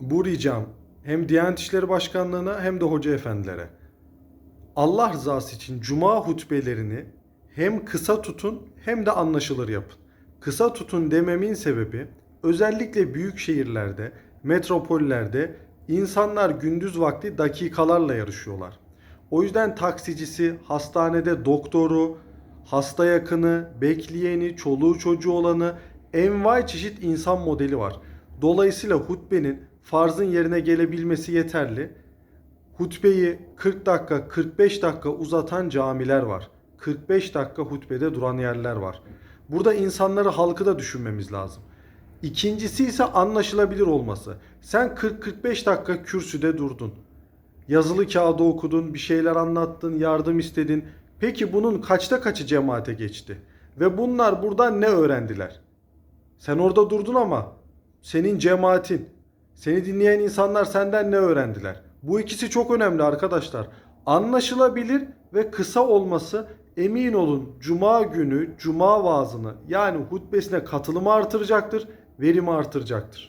bu ricam hem Diyanet İşleri Başkanlığı'na hem de hoca efendilere. Allah rızası için cuma hutbelerini hem kısa tutun hem de anlaşılır yapın. Kısa tutun dememin sebebi özellikle büyük şehirlerde, metropollerde insanlar gündüz vakti dakikalarla yarışıyorlar. O yüzden taksicisi, hastanede doktoru, hasta yakını, bekleyeni, çoluğu çocuğu olanı envai çeşit insan modeli var. Dolayısıyla hutbenin farzın yerine gelebilmesi yeterli. Hutbeyi 40 dakika, 45 dakika uzatan camiler var. 45 dakika hutbede duran yerler var. Burada insanları, halkı da düşünmemiz lazım. İkincisi ise anlaşılabilir olması. Sen 40-45 dakika kürsüde durdun. Yazılı kağıdı okudun, bir şeyler anlattın, yardım istedin. Peki bunun kaçta kaçı cemaate geçti? Ve bunlar buradan ne öğrendiler? Sen orada durdun ama senin cemaatin, seni dinleyen insanlar senden ne öğrendiler? Bu ikisi çok önemli arkadaşlar. Anlaşılabilir ve kısa olması emin olun cuma günü cuma vaazını yani hutbesine katılımı artıracaktır, verimi artıracaktır.